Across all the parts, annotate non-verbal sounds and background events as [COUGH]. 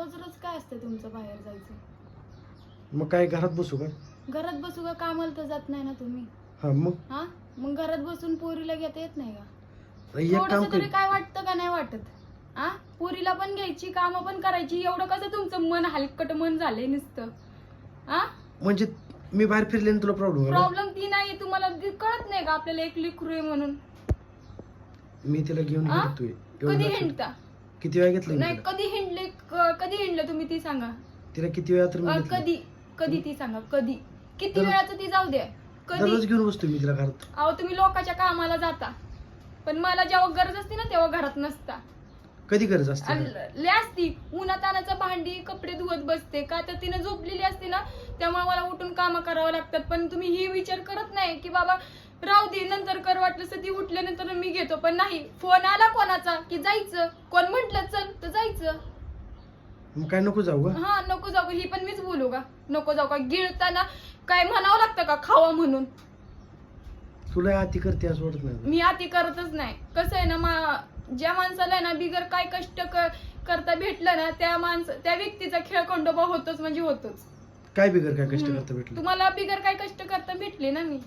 रोज रोज काय असतं तुमचं बाहेर जायचं? मग काय घरात बसू का? घरात बसू का? कामाला तर जात नाही ना तुम्ही. हा मग? हा? मग घरात बसून पोरीला घेता येत नाही का? एक काम थोडस तरी कर काय वाटतं का नाही वाटत? आ पोरीला पण घ्यायची काम पण करायची एवढं कसं तुमचं मन हलकट मन झालंय नुसतं? आ म्हणजे मी बाहेर फिरले तुला प्रॉब्लेम? प्रॉब्लेम ती नाहीये तुम्हाला ती कळत नाही का आपल्याला एक लिकरू आहे म्हणून? मी तिला घेऊन आ? कधी हिंडता किती वेळा घेतलं नाही? कधी हिंडले क- कधी हिंडलं तुम्ही ती सांगा? तिला किती वेळा तर मी अ, घेतलं? कधी कधी ती सांगा कधी? किती दररोज- वेळाचं ती जाऊ द्या. दररोज कधी घेऊन बसतो मी तिला घरात. अहो तुम्ही लोकांच्या कामाला जाता. पण मला जेव्हा गरज असते ना तेव्हा घरात नसता. कधी गरज असते आणि? लय असती. उन्हात आणायचं भांडी कपडे धुवत बसते. का तर तिने झोपलेली असते ना त्यामुळे मला उठून कामं करावं लागतात. पण तुम्ही ही विचार करत नाही की बाबा राहू दे नंतर कर वाटलं तर ती उठल्यानंतर मी घेतो. पण नाही फोन आला कोणाचा की जायचं? कोण म्हंटल चल तर जायचं. मग काय नको जाऊ का? हा नको जाऊ ही पण मीच बोलू का? नको जाऊ का? गिळताना काय म्हणावं लागतं का? खावा म्हणून. तुला आती करते असं वाटत नाही मी अति करतच नाही. कसं आहे ना मा ज्या माणसाला आहे ना बिगर काय कष्ट क- करता भेटलं ना त्या माणस त्या व्यक्तीचा खेळ खंडोबा होतोच म्हणजे होतोच. काय बिगर काय कष्ट. करता भेटलं? तुम्हाला बिगर काय कष्ट करता भेटले ना मी?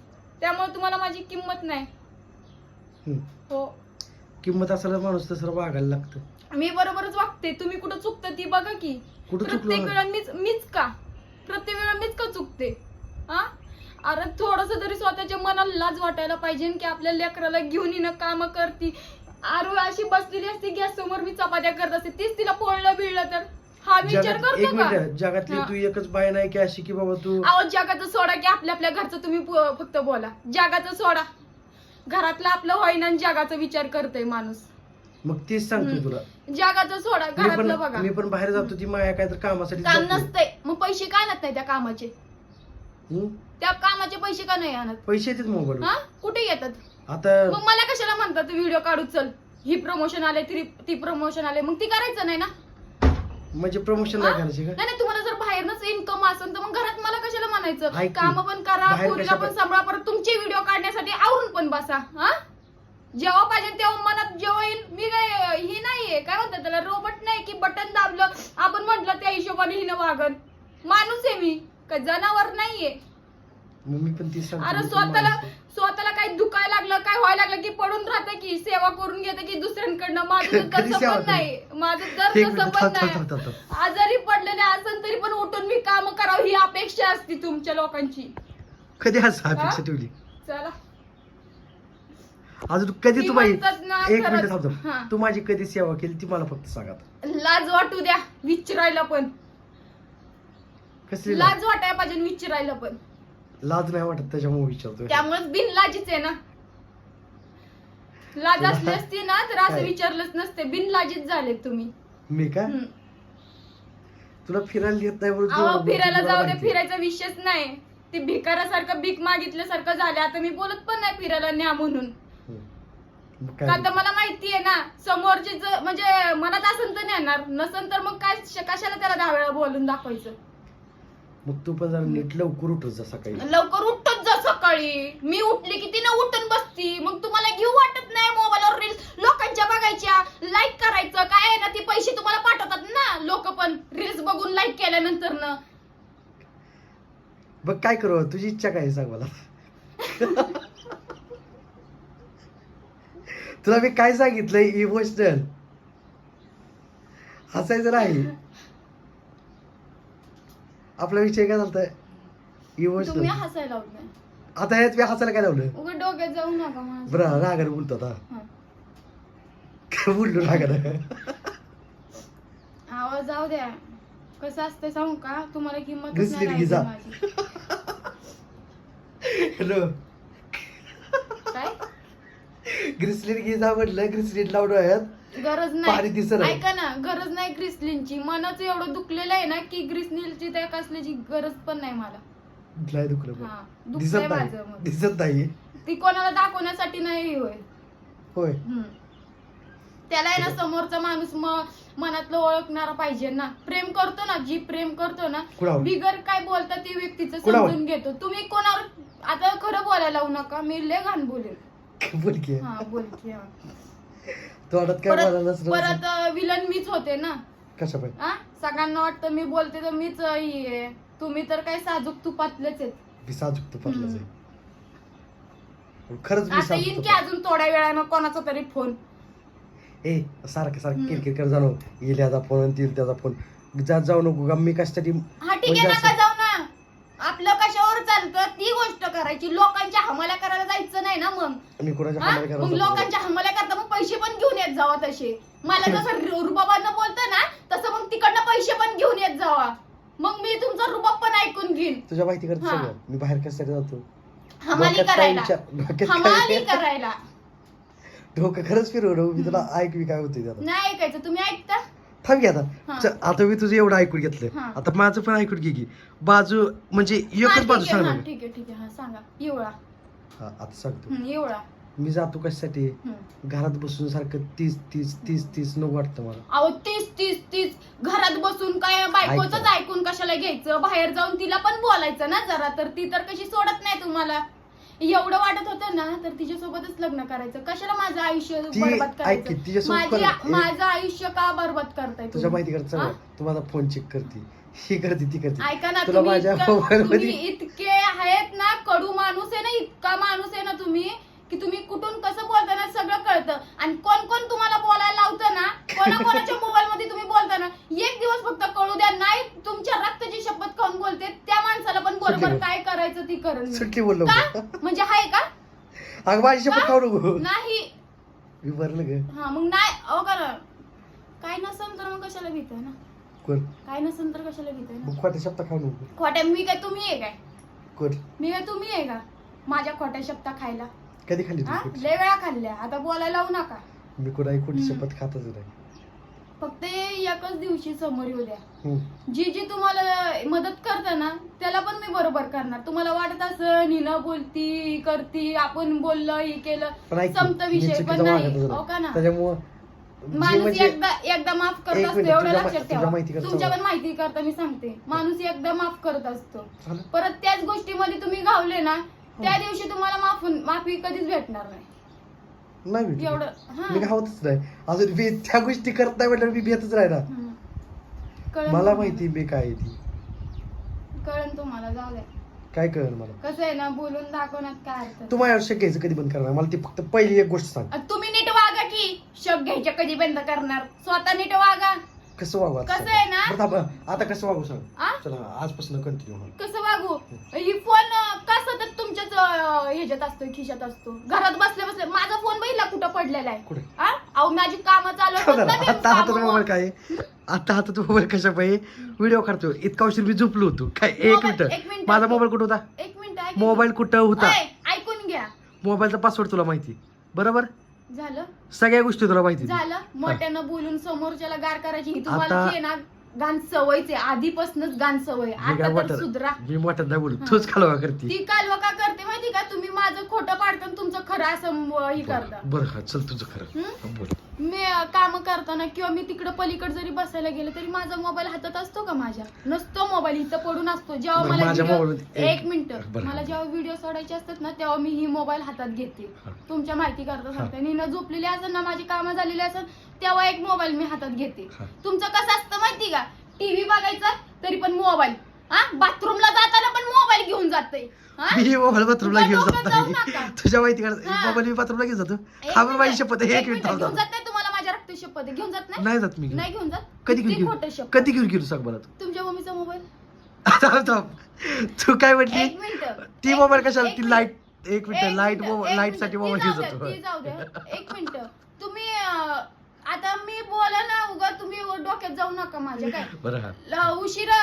त्यामुळे तुम्हाला माझी किंमत नाही. हो. किंमत असायला माणूस तसं वागायला लागतं. मी बरोबरच वागते. तुम्ही कुठं चुकतं ती बघा की. कुठं प्रत्येक वेळा मीच मीच का? प्रत्येक वेळा मीच का चुकते? हा? अरे थोडस तरी स्वतःच्या मनाला लाज वाटायला पाहिजे की आपल्या लेकराला घेऊन येणं काम करती. अरे अशी बसलेली असते गॅस समोर मी चपात्या करत असते. तीच तिला पोळलं बिळलं तर. हा विचार जगात एक करतो का? मिनिट जगातली हा. तू एकच बाय नाही की अशी की बाबा तू अहो जगाचं सोडा की आपल्या आपल्या घरचं तुम्ही प- फक्त बोला. जगाचं सोडा. घरातलं आपलं होईना आणि जगाचा विचार करतोय माणूस. मग तेच सांगतो हम्म. तुला. जगाचं सोडा मी घरातलं बघा. मी पण बाहेर जातो ती माया काय तर कामासाठी काम जातो. नसतंय. मग पैसे काय आणत नाही त्या कामाचे? हम्म? त्या कामाचे पैसे का नाही आणत? पैसे येतात मोबाईल हा? कुठे येतात? आता मग मला कशाला म्हणतात व्हिडिओ काढू चल. ही प्रमोशन आले ती ती प्रमोशन आले. मग ती करायचं नाही ना? म्हणजे प्रमोशन नाही हा? करायचे नाही नाही तुम्हाला जर बाहेरनच इन्कम असेल तर मग घरात मला कशाला म्हणायचं? ऐक की, काम पण करा बाहेर पोरीला पण सांभाळा परत तुमचे व्हिडिओ काढण्यासाठी आवरून पण बसा हा? जेव्हा पाहिजे तेव्हा मनात जेव्हा येईल मी काय ही नाहीये. काय म्हणतात त्याला रोबोट नाही की बटन दाबलं आपण म्हटलं त्या हिशोबाने हिनं वागन. माणूस आहे मी काय जनावर नाहीये. मग मी पण तीच सांगतो अरे मी पण स्वतःला माणूस आहे. स्वतःला काही दुखायला लागलं काय व्हायला लागलं की पडून राहतं की सेवा करून घेतं की दुसऱ्यांकडनं माझं तर [LAUGHS] कधी तसं सेवा पण केली? नाही माझं तर एक तसं मिनिट पण थांब थांब नाही थांब थांब थांब. आजारी पडलेले असेल तरी पण उठून मी काम करावं ही अपेक्षा असते तुमच्या लोकांची कधी आज अपेक्षा? ठेवली चला अजून तू कधी ती तू बाई म्हणतात ना एक. मिनिट थांब. हा. तू माझी कधी सेवा केली ती मला फक्त सांग आता लाज वाटू द्या विचारायला पण कसली लाज लाज वाटायला पाहिजे विचारायला पण लाज नाही वाटत त्याच्यामुळे विचारतोय त्यामुळेच बिनलाजीच आहे ना. लाज असली असती ना तर असं काय? विचारलंच नसते. बिनलाजीच झाले तुम्ही. मी का? हम्म. तुला फिरायला येत नाही अहो तुला- फिरायला तुला जाऊ दे माहिती. फिरायचा विषयच नाही. ती भिकारासारखं भीक मागितल्यासारखं झालं. आता मी बोलत पण नाही फिरायला न्या म्हणून. हम्म. मग का काय? तर मला माहितीये ना समोरचे ज- म्हणजे मनात असेल तर नेणार. नसेल तर मग काय श- कशाला त्याला दहा वेळा बोलून दाखवायचं? मग तू पण जरा नीट लवकर उठत जा सकाळी. लवकर उठतच जा सकाळी. मी उठली की तिनं उठून बसती. मग तुम्हाला घेऊ वाटत नाही मोबाईलवर रील्स लोकांच्या बघायच्या लाईक करायचं. काय आहे ना ते पैसे तुम्हाला पाठवतात ना लोक पण. रील्स बघून लाईक केल्यानंतर ना बघ काय करू? तुझी इच्छा काय आहे सांग मला? तुला मी काय सांगितलंय इमोशनल हसायचं नाही. आपला विषय काय झालता? तुम्ही हसायला नाही. आता ह्यात मी हसायला काय लावलं? डोक्यात जाऊ नका माझ्या. बरं रागाने बोलतो आता. हा. काय बोललो रागाने? आवाज जाऊ द्या. कसं असतं सांगू का? तुम्हाला किंमत घुसली की जा. हॅलो. काय? ग्रिसलीन घे जा म्हटलं ग्रिसलीन लावून आहेत गरज नाही. ऐका ना गरज नाही ग्रिसलिनची मनाचं एवढं दुखलेलं आहे ना की ग्रिसलिनची त्या कसल्याची गरज पण नाही मला नाही दुखलं पण. हा दिसत दुखलंय नाही मग. दिसत नाही ती कोणाला दाखवण्यासाठी नाही होय होय हम्म. त्याला आहे ना समोरचा माणूस म मनातलं ओळखणारा पाहिजे ना प्रेम करतो ना जी प्रेम करतो ना कुणावर? बिगर काय बोलता ती व्यक्तीचं कुणावर? समजून घेतो तुम्ही कोणावर आता खरं बोलायला लावू नका मी लय घाण बोलेल बोल की हा बोल की हा. तोंडात काय परत परत विलन मीच होते ना. कशा पाहिजे आ सगळ्यांना वाटतं मी बोलते तर मीच ही आहे. तुम्ही तर काय साजूक तुपातलेच आहेत. मी साजूक तुपातलाच आहे. पण खरंच मी आता येईन साजूक की अजून थोड्या वेळानं कोणाचा तरी फोन ए सारखं सारखं हम्म. किरकिर कर जाणव येईल याचा फोन आणि तिला त्याचा फोन जात जाऊ नको का मी कशासाठी हा ठीक आहे म्हणजे नका असं- जाऊ आपलं कशावर चालतं? ती गोष्ट करायची. लोकांच्या हमाल्या करायला जायचं नाही ना मग. मी कोणाच्या हा? मग करायला लोकांच्या हमाल्या करता मग पैसे पण घेऊन येत जावा तसे. मला जसं रु- रुबाबानं बोलतं ना तसं मग तिकडनं पैसे पण घेऊन येत जावा. मग मी तुमचा रुबाब पण ऐकून घेईन. तुझ्या माहिती करते हा. सगळं. मी बाहेर कशासाठी जातो? हमाली डोक्यात काय करायला. विचार- डोक्यात हमाली [LAUGHS] करायला. डोकं खरंच फिरवलं मी तुला ऐकवी काय होते त्याला. नाही ऐकायचं. तुम्ही ऐकता? थांब घे आता. आता मी तुझं एवढं ऐकून घेतलं. हा. आता माझं पण ऐकून घे की. बाजू म्हणजे हा, एकच ठीक बाजू आहे, सांग हा, ना. ठीक आहे ठीक आहे हा सांगा. हा आता सांगतो. हं, मी जातो कशासाठी? हं. घरात बसून सारखं तीस तीस तीस तीस नको वाटतं मला. अहो तीस तीस तीस. घरात बसून काय बायकोच ऐका. ऐकून कशाला घ्यायचं? बाहेर जाऊन तिला पण बोलायचं ना जरा तर ती तर कशी सोडत नाही तुम्हाला? एवढं वाटत होतं ना तर तिच्यासोबतच लग्न करायचं. कशाला माझं आयुष्य ती बरबाद ऐक की, करायचं? तिच्यासोबत माझी कर- माझं आयुष्य का बरबाद करताय तुझ्या तुम्ही? माहिती करत हा? सगळं तू माझा फोन चेक करते. ही करते ती करते. ऐका ना तुला तुम्ही माझ्या इतकं- मोबाईल तुम्ही मध्ये इतके आहेत ना कडू माणूस आहे ना इतका माणूस आहे ना तुम्ही की तुम्ही कुठून कसं बोलता ना सगळं कळतं. आणि कोण कोण तुम्हाला बोलायला लावतं ना कोणाकोणाच्या मोबाईल मध्ये तुम्ही बोलता ना एक दिवस फक्त कळू द्या. नाही तुमच्या रक्ताची शपथ खाऊन बोलते त्या माणसाला पण बरोबर. काय करायचं ती करण मी. सुटली बोललो का? म्हणजे आहे का? अगं माझी शपथ? खाऊ नको. नाही. मी भरलं ग. हा मग नाही अहो का काय नसेल तर मग कशाला भीत ना? कोण? काय नसेल तर कशाला भीत ना? मग खोट्या शब्द खाऊ नको. खोट्या मी काय तुम्ही आहे काय? कोण? मी काय तुम्ही आहे का? माझ्या खोट्या शब्दा खायला. कधी खाल्ली हा? तू खोटी लय वेळा खाल्ल्या आता बोलायला लावू नका मी कोणाही खोटी. शपथ खातच नाही फक्त एकच दिवशी समोर येऊ द्या हम्म. जी जी तुम्हाला मदत करते ना त्याला पण मी बरोबर करणार तुम्हाला वाटत असं नीना बोलती ही करती आपण बोललं हे केलं ऐक की, संपता मी विषय चुकीचं पण नाही हो का ना नाही. त्याच्यामुळं जे माणूस म्हणजे एकदा एकदा माफ करत एक असतो मिनिट, एवढं तुझ्या लक्षात माहिती ठेवा करता तुमच्या मला. पण माहिती करता मी सांगते माणूस एकदा माफ करत असतो? परत त्याच गोष्टीमध्ये तुम्ही घावले ना त्या दिवशी तुम्हाला माफ माफी कधीच भेटणार नाही. नाही भेटली. एवढं हा. नाही. अजून मी त्या गोष्टी करत नाही म्हटलं मी भेटच राहिला हम्म. कळलं मला तुम्हाला? माहिती मी काय आहे ती. कळन तुम्हाला? जाऊ द्या काय कळलं मला? कसं आहे ना बोलून दाखवण्यात काय अर्थ तू घ्यायचं कधी बंद करणार? मला ती फक्त पहिली एक गोष्ट सांग. तुम्ही नीट वागा की शक घ्यायच्या कधी बंद करणार? स्वतः नीट वागा. कसं वागू आता? कसं. आहे ना? बरं थांब, आता कसं वागू सांग? आ? चला आजपासून कंटिन्यू. कसं वागू? ही फोन का सतत तुमच्याच अं, ह्याच्यात असतो खिशात असतो घरात बसले बसले माझा फोन बघितला कुठं पडलेला आहे? कुठे? आ? अहो माझी कामं चालू मी आता हातात कामं- मोबाईल काय? आता हातात मोबाईल कशा पाहिजे व्हिडिओ काढतो. इतका उशीर मी झोपलो होतो. काय एक मिनिट. एक मिनिट. माझा मोबाईल कुठं होता? एक मिनिट मोबाईल कुठं होता? ऐकून घ्या. मोबाईलचा पासवर्ड तुला माहिती. बरोबर? झालं? सगळ्या गोष्टी तुला माहिती झालं? मोठ्यानं बोलून समोरच्याला गार करायची ही तुम्हाला आता- जी आहे ना घाण सवयच. आहे आधीपासूनच घाण सवय. मी आता तर सुधरा. मी नाही बोलू. तूच कालवा करते. ती कालवा का करते माहिती का? तुम्ही माझं खोटं पाडता आणि तुमचं असं हे करता. बरं हा चल तुझं खरं. हम्म? हा, बोल. मी काम करताना किंवा मी तिकडे पलीकडे जरी बसायला गेले तरी माझा मोबाईल हातात असतो का माझ्या? नसतो मोबाईल इथं पडून असतो. जेव्हा बरं, मला माझ्या video- मोबाईलमध्ये एक- एक मिनिट. बरं. मला जेव्हा व्हिडिओ सोडायचे असतात ना तेव्हा मी ही मोबाईल हातात घेते. हा. तुमच्या माहिती करता सांगते. नीनं झोपलेली असेल ना माझी कामं झालेली असेल तेव्हा एक मोबाईल मी हातात घेते. हा. तुमचं कसं असतं माहिती का? टीव्ही बघायचा तरी पण मोबाईल. हा? बाथरूमला जाताना पण मोबाईल घेऊन जाते. मी मोबाईल बाथरूमला घेऊन जात. तुझ्या माहिती कर. मोबाईल मी बाथरूमला घेऊन जातो. हा बरं माझी शपथ आहे, एक मिनिट थांब घेऊन थांब. जात नाही तुम्हाला माझ्या रक्त शपथ. घेऊन जात नाही? नाही जात मी. घेऊन. नाही घेऊन जात? कधी घेऊन शपथ? कधी घेऊन गेलो सांग मला तू तुमच्या मम्मीचा मोबाईल? [LAUGHS] थांब थांब. तू काय म्हटली? ती मोबाईल कशाला? ती. लाइट एक मिनिट लाइट लाइट. साठी मोबाईल घेऊन. जातो. एक मिनिट. तुम्ही आता मी बोला ना उगा तुम्ही डोक्यात जाऊ नका माझ्या काय? बरं उशिरा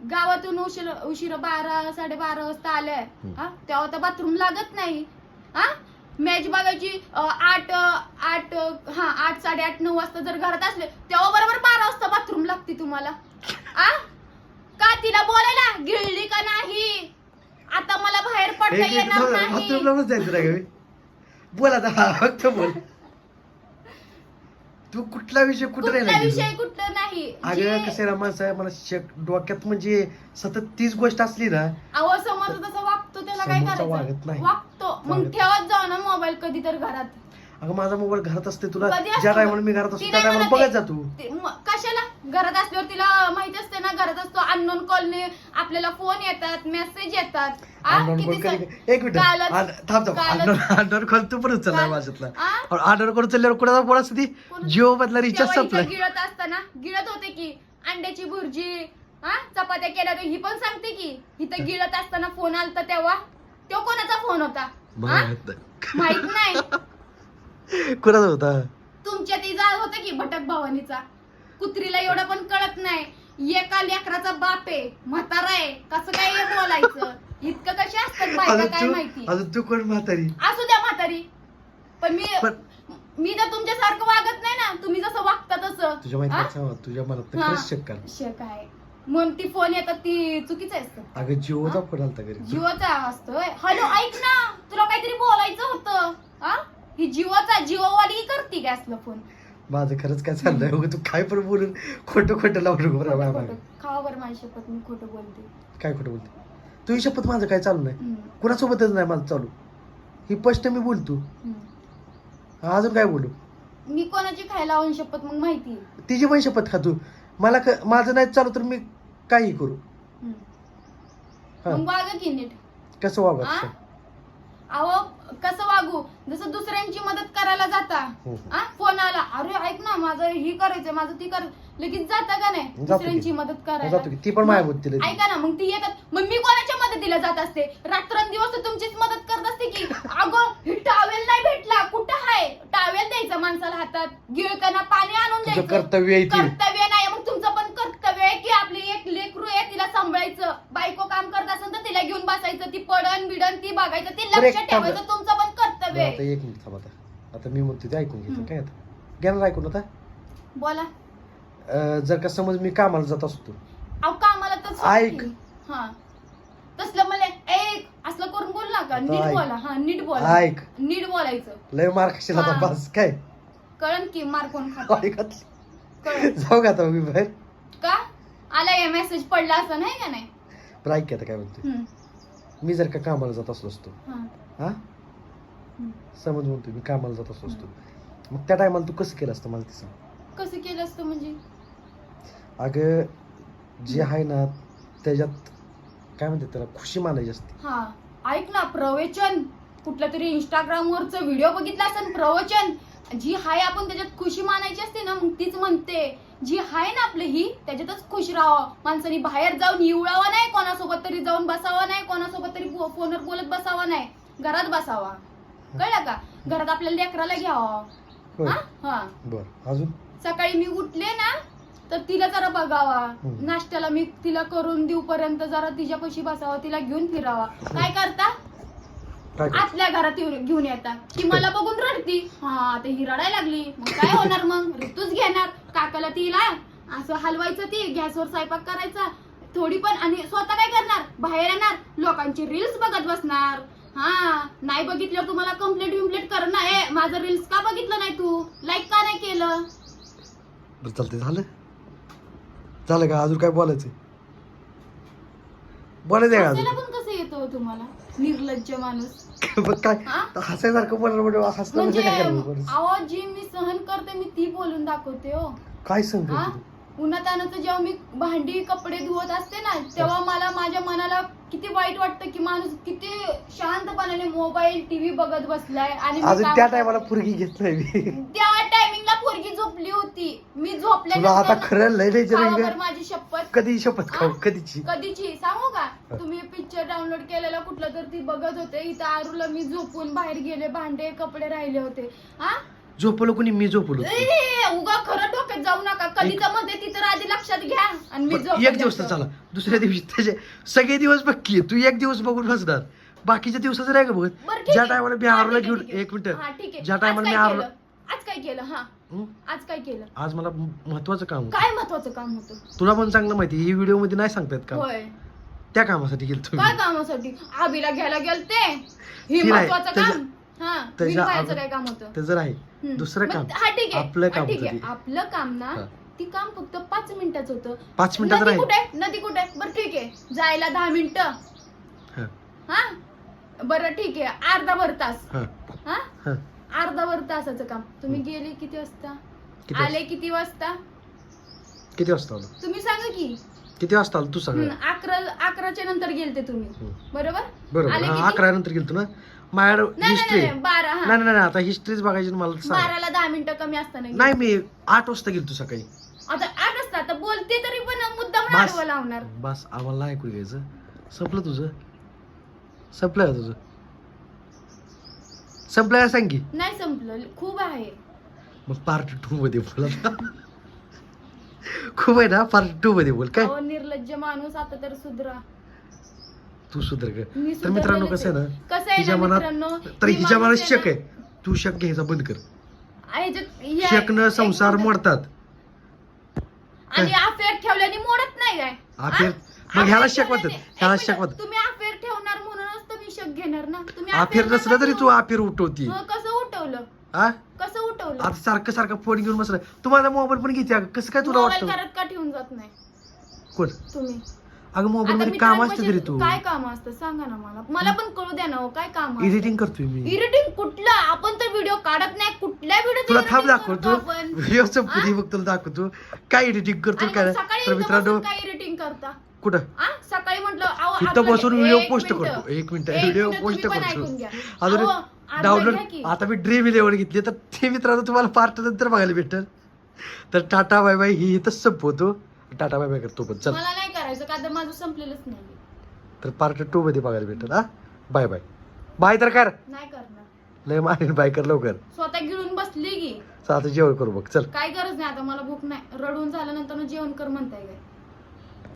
गावातून उशिरा उशिरा बारा साडेबारा वाजता आल्या. हा? तेव्हा तर बाथरूम लागत नाही. हा? मॅच बघायची आठ आठ हा आठ साडेआठ नऊ वाजता जर घरात असले तेव्हा बरोबर बारा वाजता बाथरूम लागते तुम्हाला. आ? का तिला बोलायला? गिळली का नाही? आता मला बाहेर पडता येणार नाही? बोल फक्त बोल. तू कुठला विषय कुठे कुठला विषय कुठलं नाही अगं जे- कसं रमान साहेब मला शक डोक्यात म्हणजे सतत तीच गोष्ट असली ना अहो समोर तसं वागतो त्याला काय समोरचा वागत करायचं नाही. वागतो मग वागत. ठेवत जाऊ ना मोबाईल कधी तर घरात अगं माझा मोबाईल घरात असते तुला कधी असतो ज्या? टायमाला मी घरात असतो ती त्या नाही टायमाला म्हणत बघायचा आहे. तू ते म- कशाला घरात असल्यावर तिला माहिती असते ना घरात असतो अननोन कॉलने आपल्याला फोन येतात मेसेज येतात Unknown किती स- एक मिनिट. कालच- थांब थांब. कालच- अंडर कॉल तू पण उचलला काल- माझ्यातला. आ? कुणाचा असते ती कोण- जिओ मधला रिचार्ज तेव्हा संपलाय. गिळत असताना गिळत होते की अंड्याची भुर्जी हा चपात्या केल्या तर ही पण सांगते की इथं गिळत असताना फोन आलता तेव्हा. तो कोणाचा फोन होता? मला हा? माहीत नाही. माहीत नाही. [LAUGHS] कुणाचा होता? तुमच्या तिचा होता की भटक भवानीचा. कुत्रीला एवढं पण कळत नाही. एका लेकराचा बाप आहे म्हातारा आहे. कसं काय हे बोलायचं? इतकं कसे असतात बायका अजून काय तू माहिती? अजून तू कोण म्हातारी? असू द्या म्हातारी. पण मी पण मी तर तुमच्यासारखं वागत नाही ना. तुम्ही जसं वागता तसं. तुझ्या माहिती हा? सांगू? तुझ्या मनात हा. खरंच शक कर शक आहे. मग ती फोन येतात ती चुकीचं असतं. अगं जिओचा फोन आलता घरी. जिओचा असतोय हॅलो ऐक ना. तुला काहीतरी बोलायचं होतं. हा? ही जिओचा जिओवाली करते काय असलं फोन माझं खरंच काय चाललंय? उगाच तू काय पण बोलून खोटं खोटं लावू नको बरं बाय बाय. खावा बरं माझी शपथ मी खोटं बोलते. काय खोटं बोलते? तू ही शपथ माझं काय चालू नाही. कुणासोबतच नाही माझं चालू. ही स्पष्ट मी बोलतो. अजून काय बोलू? मी कोणाची खायला लावून शपथ मग माहिती. तिची पण शपथ खा तू. मला क- माझं नाही चालू तर मी काही करू. हा. मग वागा की नीट. कसं वागत आ? अहो कसं वागू? जसं दुसऱ्यांची मदत करायला जाता हो. आ? फोन आला अरे ऐक ना माझं ही करायचंय माझं ती कर लगेच जाता का नाही? जातो की. दुसऱ्यांची मदत करायला. जातो की. ती पण माया बोलते ऐका ना मग ती येतात. मग मी कोणाच्या मदतीला जात असते? रात्रंदिवस तर तुमचीच मदत करत असते की. अगं ही टावेल नाही भेटला. कुठं आहे? टावेल द्यायचा माणसाला हातात. गिळताना पाणी आणून तुझं द्यायचं. कर्तव्य आहे ते. कर्तव्य नाही मग तुमचं पण कर्तव्य आहे की आपली एक लेकरू आहे तिला सांभाळायचं बायको काम करत असेल तर तिला घेऊन बसायचं ती पडण बिडण ती बघायचं ती बरं, एक लक्ष काम ठेवायचं तुमचं पण कर्तव्य आता आहे एक मिनिट थांब आता. आता मी म्हणतो ते ऐकून घेतो. हम्म. काय आता? घेणार ऐकून आता. बोला. अं, जर का समज मी कामाला जात असतो. अहो कामाला तर ऐक. हा. तसलं मला एक असलं करून बोल ना का? आता नीट ऐक. बोला. हा नीट बोला. ऐक. नीट बोलायचं. लय मार कशी आता हा. बस काय? कळण की मार कोण खात? [LAUGHS] ऐकत कळण जाऊ का आता मी बाहेर? का? आला या मेसेज पडला असं नाही का नाही? बरं ऐक की आता काय म्हणते हम्म, मी जर का कामाला जात असलो असतो. हा. समज म्हणतो मी कामाला जात असलो असतो. मग त्या टायमाला तू कसं केलं असतं? मला ते सांग. कसं केलं असतं म्हणजे? अगं जे आहे ना त्याच्यात काय म्हणते त्याला? खुशी मानायची असते. हा. ऐक ना प्रवचन. कुठल्या तरी इंस्टाग्राम वरच व्हिडिओ बघितला असेल प्रवचन. जी हाय आपण त्याच्यात खुशी मानायची असते ना मग तीच म्हणते. जी हाय ना आपली ही त्याच्यातच खुश राहावं. माणसाने बाहेर जाऊन इवळावं नाही कोणासोबत तरी जाऊन बसावं नाही कोणासोबत तरी फोनवर बोलत बसावं नाही. घरात बसावा. कळलं का? घरात आपल्या लेकराला घ्यावं. हा? हा. बर. अजून? सकाळी मी उठले ना तर तिला जरा बघावा. नाश्त्याला मी तिला करून देऊ पर्यंत जरा तिच्यापाशी बसावा तिला घेऊन फिरावा. काय करता? काय कर आतल्या घरात येऊन- घेऊन येतात. ती मला बघून रडती. हा आता ही रडायला लागली. मग काय होणार मग? ऋतूच घेणार. काकाला तिला असं हलवायचं ती गॅसवर स्वयंपाक करायचा. थोडी पण आणि स्वतः काय करणार? बाहेर येणार. लोकांची रील्स बघत बसणार. हा नाही बघितलं तुम्हाला कम्प्लेट विम्प्लेट करणार. ए माझं रील्स का बघितलं नाही तू? लाईक का नाही केलं? बरं चालतंय. झालं? झालं का? अजून काय बोलायचं? बोलायचं आहे का हसायला अजून? पण कसं येतो तुम्हाला? निर्लज्ज माणूस. काय? हसायसारखं बोलणार म्हणजे हसलं म्हणजे म्हणजे काय करायचं बरं? आवाज जी मी सहन करते मी ती बोलून दाखवते हो काय सांगतो हा? उन्हातानाचं जेव्हा मी भांडी कपडे धुवत असते ना तेव्हा मला माझ्या मनाला किती वाईट वाटतं की माणूस किती शांतपणाने मोबाईल टीव्ही बघत बसलाय आणि मी अजून काम- त्या टायमाला पुरगी घेत नाही मी. त्या टायमिंगला पोरगी झोपली होती. मी तुला आता झोपल्यानंतर खरं लय लय खावा जरी बरं माझी शपथ. कधी शपथ खाऊ? हा? कधीची? कधीची? सांगू का? तुम्ही पिक्चर डाउनलोड केलेला कुठलं तर ती बघत होते. इथं आरूला मी झोपून बाहेर गेले भांडे कपडे राहिले होते. हा झोपलो कोणी? मी झोपलो ए, उगा खरं डोक्यात जाऊ नका. कधीच मध्ये ती तर आधी लक्षात घ्या आणि मी पण झोपत एक दिवस तर. चला. दुसऱ्या दिवशी त्याचे सगळे दिवस बघकी. तू एक दिवस बघून बसणार. बाकीच्या दिवसाचं नाही का बघत. ठीक ज्या आहे. टायमाला मी हा, आरूला ठीक आहे, घेऊन ठीक आहे. एक मिनिट. हा, ठीक आहे. ज्या आज टायमाला मी काय आरूला केलं? आज काय केलं? हा. हं? आज काय केलं? आज मला महत्वाचं काम होतं. काय महत्वाचं काम होतं? तुला पण चांगलं माहिती ही व्हिडिओमध्ये नाही सांगता येत काम होय. त्या कामासाठी गेलो काय तुम्ही कामासाठी? आबीला घ्यायला गेलते? हे ती महत्वाचं काम. त्याच्या अगो- काय काम होतं? ते जर आहे. दुसरं काम हा ठीक आहे. आपलं हा, काम ठीक आहे. आपलं काम ना हा. ती काम फक्त पाच मिनिटाचं होतं. पाच मिनिटात नदी कुठे? नदी कुठे? बरं ठीक आहे. जायला दहा मिनिटं. हा, हा? बरं ठीक आहे. अर्धा भर तास. हा, हा? हा. अर्धावर तासाचं काम. तुम्ही गेले किती वाजता? आले किती वाजता? किती वाजता तुम्ही सांगा की. किती वाजता आलो तू सांग. अकरा अकराच्या नंतर गेलते तुम्ही. हम्म. बरोबर? बरोबर. हा? अकरा नंतर गेलतो ना. नाही नाही, हिस्ट्री नाही बारा हा. नाही नाही नाही आता हिस्ट्रीच बघायची ना मला सांग. बाराला दहा मिनिटं कमी असताना गेले. नाही मी आठ वाजता गेलतो सकाळी. आता आठ वाजता आता बोलते तरी पण मुद्दाम बस. आडवं लावणार. बस आम्हाला नाही ऐकू घ्यायचं संपलं तुझं? संपलं का तुझं? संपलं का सांग की. नाही संपलं खूप आहे. मग पार्ट टू मध्ये बोल आता. खूप आहे ना पार्ट टू मध्ये बोल. काय? अहो, निर्लज्ज माणूस आता तर सुधरा. तू सुधर मी तर मित्रांनो कसं आहे आहे. ना कसं आहे हिच्या ना मनात तर हिच्या मनात शक आहे. आहे तू शक घ्यायचा बंद कर. ना, शकनं एक संसार मिनिट. मोडतात. आणि अफेअर ठेवल्याने मोडत नाही काय? अफेअर हा? मग ह्याला affair शक ठेवल्याने- ह्याला एक शक मिनिट, म्हणतात तुम्ही अफेअर ठेवणार म्हणूनच तर मी शक घेणार ना. तुम्ही अफेर affair नसलं तरी नका तू अफेर उठवती. ठेवू. मग कसं उठवलं? हा कसं उठवलं? आता सारखं सारखं फोन घेऊन बसला. तू माझा मोबाईल पण घेते अगं. कसं काय तुला मोबाईल वाटतं? घरात का ठेवून जात नाही. कोण? तुम्ही. अगं मोबाईल आता मध्ये काम मित्रांपाशी असते तरी तू. काय काम असतं? सांगा ना मला. मला पण कळू द्या ना हो, काय काम एडिटिंग करतोय मी. इरिटिंग कुठला? आपण तर व्हिडिओ काढत नाही. कुठल्या व्हिडिओ तुला थांब दाखवतो. व्हिडिओ संपती बघ तुला दाखवतो. काय एडिटिंग करतो काय मग नाही. सकाळी तर इथं मित्रांनो बसून काय एडिटिंग करता. कुठं? आ? सकाळी म्हटलं अहो, इथं आपलं- बसून व्हिडिओ एक पोस्ट मिनिटं. करतो. एक मिनिट. एक व्हिडिओ मिनिटं पोस्ट तुम्ही पण करतो. ऐकून घ्या. अजून अहो, अर्धा डाउनलोड घ्या की. आता मी ड्रीम इलेव्हन घेतली तर ते मित्रांनो तुम्हाला पार्ट नंतर बघायला भेटेल. तर टाटा बाय बाय ही इथंच संपवतो. टाटा बाय बाय करतो पण चल. मला नाही करायचं का तर माझं संपलेलंच नाही. तर पार्ट टू मध्ये बघायला भेटेल हा? बाय बाय बाय तर कर. नाही करणार. लय मारेन बाय कर लवकर. स्वतः गिळून बसली की. चल आता जेवण करू बघ चल. काय गरज नाही आता मला भूक नाही. रडून झाल्यानंतर जेवण कर म्हणताय काय?